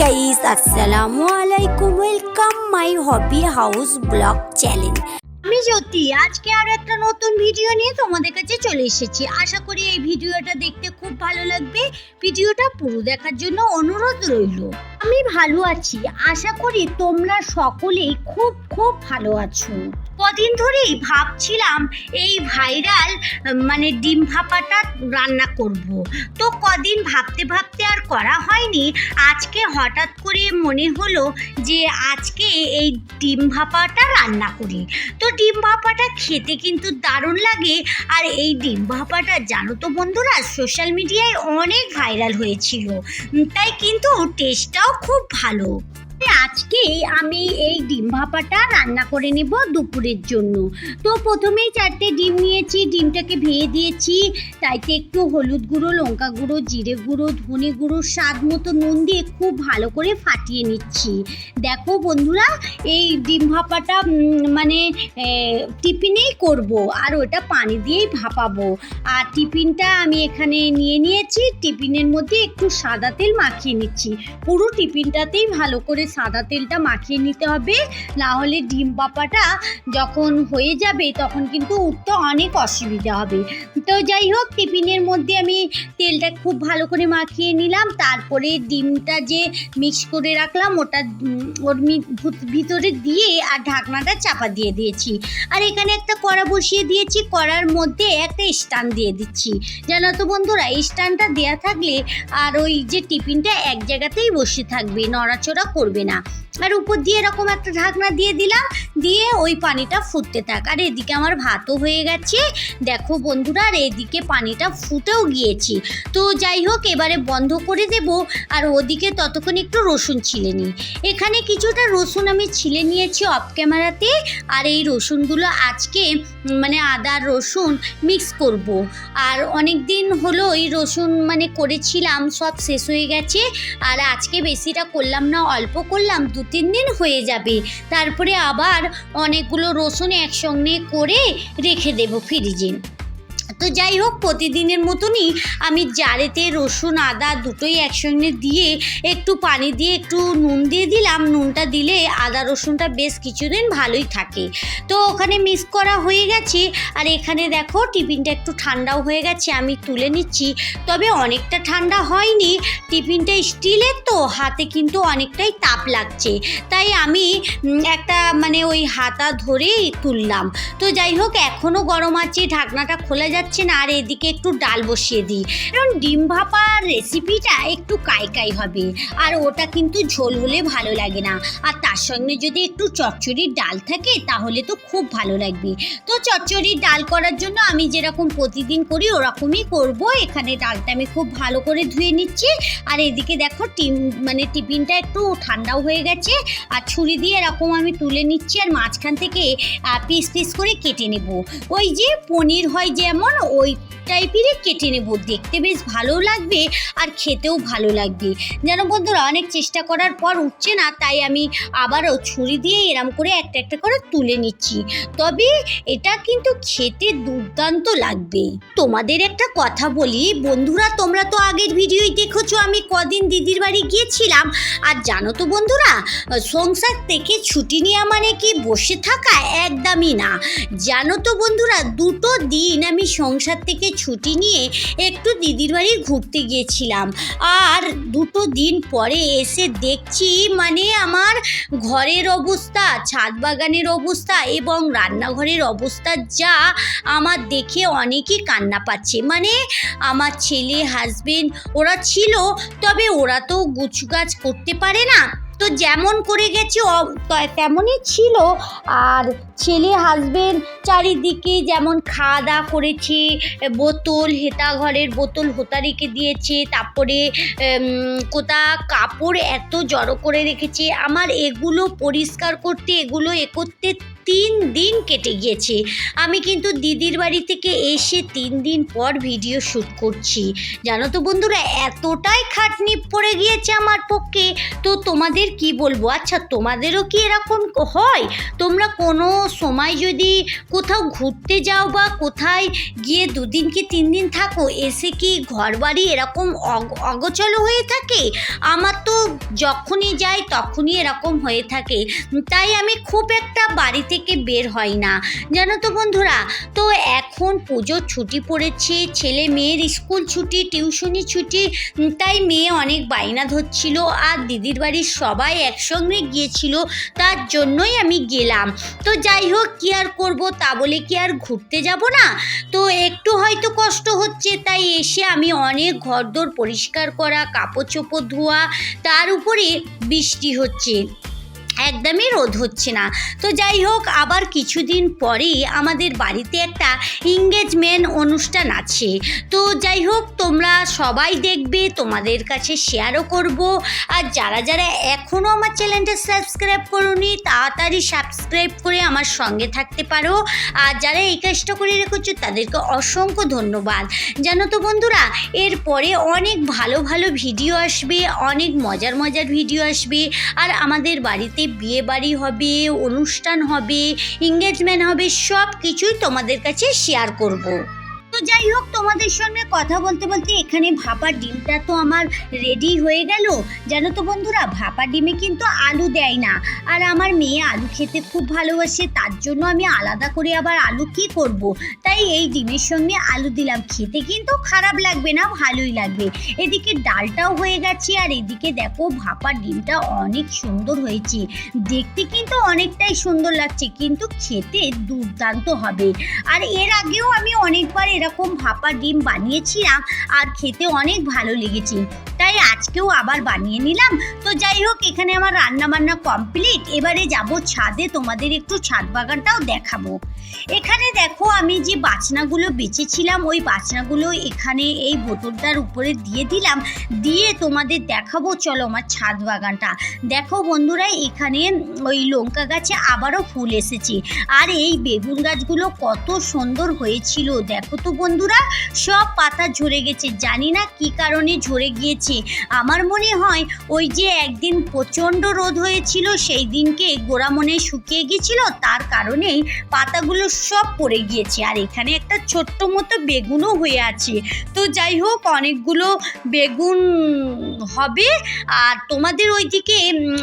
Guys আসসালামু আলাইকুম welcome my hobby house blog channel Jyoti আজকে আরও একটা নতুন ভিডিও নিয়ে তোমাদের কাছে চলে এসেছি। আশা করি এই ভিডিওটা দেখতে খুব ভালো লাগবে। ভিডিওটা পুরো দেখার জন্য অনুরোধ রইল। আমি ভালো আছি। আশা করি তোমরা সকলেই খুব খুব ভালো আছো। কদিন ধরেই ভাবছিলাম এই ভাইরাল মানে ডিম ভাপাটা রান্না করব। তো কদিন ভাবতে ভাবতে আর করা হয়নি। আজকে হঠাৎ করে মনে হলো যে আজকে এই ডিম ভাপাটা রান্না করি। তো ডিম ভাপাটা খেতে কিন্তু দারুণ লাগে। আর এই ডিম ভাপাটা জানো তো বন্ধুরা সোশ্যাল মিডিয়ায় অনেক ভাইরাল হয়েছিল। তাই কিন্তু টেস্টটাও খুব ভালো। আজকে আমি এই ডিম ভাপাটা রান্না করে নেব দুপুরের জন্য। তো প্রথমেই চারটে ডিম নিয়েছি, ডিমটাকে ভেঙে দিয়েছি। তাইতে একটু হলুদ গুঁড়ো, লঙ্কা গুঁড়ো, জিরে গুঁড়ো, ধনে গুঁড়ো, স্বাদ মতো নুন দিয়ে খুব ভালো করে ফাটিয়ে নিচ্ছি। দেখো বন্ধুরা, এই ডিম ভাপাটা মানে টিফিনেই করব আর ওটা পানি দিয়েই ভাপাবো। আর টিফিনটা আমি এখানে নিয়ে নিয়েছি, টিফিনের মধ্যে একটু সাদা তেল মাখিয়ে নিচ্ছি। পুরো টিফিনটাতেই ভালো করে সাদা তেলটা মাখিয়ে নিতে হবে। না হলে ডিম পাপাটা যখন হয়ে যাবে, তখন কিন্তু উঠতে অনেক অসুবিধা হবে। তো যাই হোক, টিফিনের মধ্যে আমি তেলটা খুব ভালো করে মাখিয়ে নিলাম। তারপরে ডিমটা যে মিক্স করে রাখলাম, ওটা ওর ভুত- ভিতরে দিয়ে আর ঢাকনাটা চাপা দিয়ে দিয়েছি। আর এখানে একটা কড়া বসিয়ে দিয়েছি। কড়ার মধ্যে একটা স্ট্যান্ড দিয়ে দিচ্ছি। জানো তো বন্ধুরা, এই স্ট্যান্ডটা দেওয়া থাকলে আর ওই যে টিফিনটা এক জায়গাতেই বসে থাকবে, নড়াচড়া করবে না। আর উপর দিয়ে এরকম একটা ঢাকনা দিয়ে দিলাম, দিয়ে ওই পানিটা ফুটতে থাক। আর এদিকে আমার ভাতও হয়ে গেছে। দেখো বন্ধুরা, আর এদিকে পানিটা ফুটেও গিয়েছি। তো যাই হোক, এবারে বন্ধ করে দেব। আর ওদিকে ততক্ষণ একটু রসুন ছিলে নিই। এখানে কিছুটা রসুন আমি ছিলে নিয়েছি অফ ক্যামেরাতে আর এই রসুনগুলো আজকে মানে আদা রসুন মিক্স করব। আর অনেক দিন হলো এই রসুন মানে করেছিলাম, সব শেষ হয়ে গেছে। আর আজকে বেশিটা করলাম না, অল্প করলাম দু তিন দিন হয়ে যাবে। তারপরে আবার অনেকগুলো রসুন একসঙ্গে করে রেখে দেবো ফ্রিজে তো যাই হোক, প্রতিদিনের মতনই আমি জারেতে রসুন, আদা দুটোই একসঙ্গে দিয়ে একটু পানি দিয়ে একটু নুন দিয়ে দিলাম। নুনটা দিলে আদা রসুনটা বেশ কিছুদিন ভালোই থাকে। তো ওখানে মিক্স করা হয়ে গেছে। আর এখানে দেখো, টিফিনটা একটু ঠান্ডাও হয়ে গেছে, আমি তুলে নিচ্ছি। তবে অনেকটা ঠান্ডা হয়নি, টিফিনটা স্টিলের তো, হাতে কিন্তু অনেকটাই তাপ লাগছে। তাই আমি একটা মানে ওই হাতা ধরেই তুললাম। তো যাই হোক এখনও গরম আছে, ঢাকনাটা খোলা যাচ্ছে না, আর এদিকে একটু ডাল বসিয়ে দিই। কারণ ডিম ভাপার রেসিপিটা একটু কাই হবে, আর ওটা কিন্তু ঝোল হলে ভালো লাগে না। আর তার সঙ্গে যদি একটু চচ্চড়ির ডাল থাকে, তাহলে তো খুব ভালো লাগবে। তো চচ্চড়ির ডাল করার জন্য আমি যেরকম প্রতিদিন করি, ওরকমই করব। এখানে ডালটা আমি খুব ভালো করে ধুয়ে নিচ্ছি। আর এদিকে দেখো টিম মানে টিফিনটা একটু ঠান্ডাও হয়ে গেছে, আর ছুরি দিয়ে এরকম আমি তুলে নিচ্ছি, আর মাঝখান থেকে পিস পিস করে কেটে নেব। ওই যে পনির হয় যেমন ওই টাইপেরই কেটে নেব। দেখতে বেশ ভালো লাগবে আর খেতেও ভালো লাগবে। যেন বন্ধুরা, অনেক চেষ্টা করার পর উঠছে না, তাই আমি আবারও ছুরি দিয়ে এরম করে একটা একটা করে তুলে নিচ্ছি। তবে এটা কিন্তু খেতে দুর্দান্ত লাগবে। তোমাদের একটা কথা বলি, বন্ধুরা, তোমরা তো আগের ভিডিওই দেখেছ, আমি কদিন দিদির বাড়ি গিয়েছিলাম। আর জানো তো বন্ধুরা, সংসার থেকে ছুটি নেওয়া মানে কি, বসে থাকা একদমই না। জানো তো বন্ধুরা, দুটো দিন আমি সংসার থেকে ছুটি নিয়ে একটু দিদির বাড়ি ঘুরতে গিয়েছিলাম। আর দুটো দিন পরে এসে দেখছি মানে আমার ঘরের অবস্থা, ছাদ বাগানের অবস্থা এবং রান্নাঘরের অবস্থা যা আমার দেখে অনেকই কান্না পাচ্ছে। মানে আমার ছেলে হাজবেন্ড ওরা ছিল, তবে ওরা তো গুছগাছ করতে পারে না। তো যেমন করে গেছে তেমনই ছিল। আর ছেলে হাজবেন্ড চারিদিকে যেমন খাওয়া দাওয়া করেছে, বোতল, হেতা ঘরের বোতল হোতা রেখে দিয়েছে, তারপরে কোথা কাপড় এত জড়ো করে রেখেছে। আমার এগুলো পরিষ্কার করতে, এগুলো এ করতে তিন দিন কেটে গিয়েছে। আমি কিন্তু দিদির বাড়ি থেকে এসে তিন দিন পর ভিডিও শ্যুট করছি। জানো তো বন্ধুরা, এতটাই খাটনি পড়ে গিয়েছে আমার পক্ষে। তো তোমাদের কি বলব? আচ্ছা তোমাদেরও কি এরকম হয়? তোমরা কোনো সময় যদি কোথাও ঘুরতে যাও বা কোথায় গিয়ে দুদিন কি তিন দিন থাকো, এসে কি ঘর বাড়ি এরকম অগ- অগোচল হয়ে থাকে? আমার তো যখনই যাই তখনই এরকম হয়ে থাকে। তাই আমি খুব একটা বাড়ি থেকে বের হই না। জানো তো বন্ধুরা, তো এখন পুজোর ছুটি পড়েছে, ছেলে মেয়ের স্কুল ছুটি, টিউশনি ছুটি, তাই মেয়ে অনেক বায়না ধরছিল আর দিদির বাড়ির সবাই একসঙ্গে গিয়েছিল, তার জন্যই আমি গেলাম। তো যাই হোক, কি আর করব তা বলে কি আর ঘুরতে যাব না? তো একটু হয়তো কষ্ট হচ্ছে, তাই এসে আমি অনেক ঘরদোর পরিষ্কার করা, কাপড় চোপড় ধোয়া, তার উপরে বৃষ্টি হচ্ছে। একদমই রোদ হচ্ছে না। তো যাই হোক, আবার কিছুদিন পরেই আমাদের বাড়িতে একটা এঙ্গেজমেন্ট অনুষ্ঠান আছে। তো যাই হোক, তোমরা সবাই দেখবে, তোমাদের কাছে শেয়ারও করব। আর যারা যারা এখনও আমার চ্যানেলটা সাবস্ক্রাইব করোনি, তাড়াতাড়ি সাবস্ক্রাইব করে আমার সঙ্গে থাকতে পারো। আর যারা এই কাজটা করে রেখেছো, তাদেরকে অসংখ্য ধন্যবাদ। জানো তো বন্ধুরা, এরপরে অনেক ভালো ভালো ভিডিও আসবে, অনেক মজার মজার ভিডিও আসবে। আর আমাদের বাড়িতে বিয়ে বাড়ি হবে অনুষ্ঠান হবে এঙ্গেজমেন্ট হবে সব কিছুই তোমাদের কাছে শেয়ার করব। তো যাই হোক, তোমাদের সঙ্গে কথা বলতে বলতে এখানে ভাপা ডিমটা তো আমার রেডি হয়ে গেল। জানো তো বন্ধুরা, ভাপা ডিমে কিন্তু আলু দেয় না। আর আমার মেয়ে আলু খেতে খুব ভালোবাসে, তার জন্য আমি আলাদা করে আবার আলু কি করব। তাই এই ডিমের সঙ্গে আলু দিলাম। খেতে কিন্তু খারাপ লাগবে না, ভালোই লাগবে। এদিকে ডালটাও হয়ে গেছে, আর এদিকে দেখো ভাপা ডিমটা অনেক সুন্দর হয়েছে। দেখতে কিন্তু অনেকটাই সুন্দর লাগছে, কিন্তু খেতে দুর্দান্ত হবে। আর এর আগেও আমি অনেকবার এরকম ভাপা ডিম বানিয়েছিলাম আর খেতে অনেক ভালো লেগেছে। তাই আজকেও আবার বানিয়ে নিলাম। তো যাই হোক, এখানে আমার রান্না বান্না কমপ্লিট এবারে যাব ছাদে, তোমাদের একটু ছাদ বাগানটাও দেখাবো। এখানে দেখো, আমি যে বাচনাগুলো বেঁচেছিলাম, ওই বাচনাগুলো এখানে এই বোতলটার উপরে দিয়ে দিলাম। দিয়ে তোমাদের দেখাবো, চলো আমার ছাদ বাগানটা। দেখো বন্ধুরা, এখানে ওই লঙ্কা গাছে আবারও ফুল এসেছে। আর এই বেগুন গাছগুলো কত সুন্দর হয়েছিল, দেখো তো বন্ধুরা, সব পাতা ঝরে গেছে। জানি না কি কারণে ঝরে গিয়েছে। আমার মনে হয় ওই যে একদিন প্রচণ্ড রোদ হয়েছিল, সেই দিনকে গোড়া মনে শুকিয়ে গিয়েছিল, তার কারণেই পাতাগুলো সব পড়ে গিয়েছে। আর এখানে একটা ছোট্ট মতো বেগুনও হয়ে আছে। তো যাই হোক, অনেকগুলো বেগুন হবে। আর তোমাদের ওইদিকে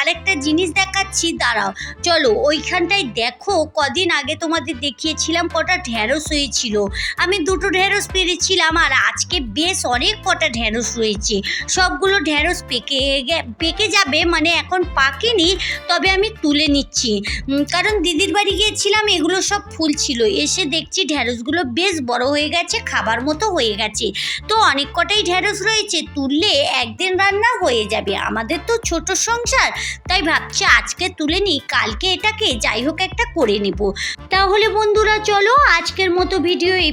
আরেকটা জিনিস দেখাচ্ছি, দাঁড়াও। চলো, ওইখানটায় দেখো, কদিন আগে তোমাদের দেখিয়েছিলাম কটা ঢ্যাঁড়স হয়েছিল। আমি দুটো ঢ্যাঁড়স পেরেছিলাম আর আজকে বেশ অনেক কটা ঢ্যাঁড়স রয়েছে। সবগুলো ঢ্যাঁড়স পেকে পেকে যাবে মানে এখন পাকেনি, তবে আমি তুলে নিচ্ছি। কারণ দিদির বাড়ি গিয়েছিলাম, এগুলো সব ফুল ছিল। এসে দেখছি ঢ্যাঁড়সগুলো বেশ বড় হয়ে গেছে, খাবার মতো হয়ে গেছে। তো অনেক কটাই ঢ্যাঁড়স রয়েছে, তুললে একদিন রান্না হয়ে যাবে। আমাদের তো ছোট সংসার, তাই ভাবছি আজকে তুলে নিই, কালকে এটাকে যাই হোক একটা করে নেব। তাহলে বন্ধুরা, চলো আজকের মতো ভিডিও এই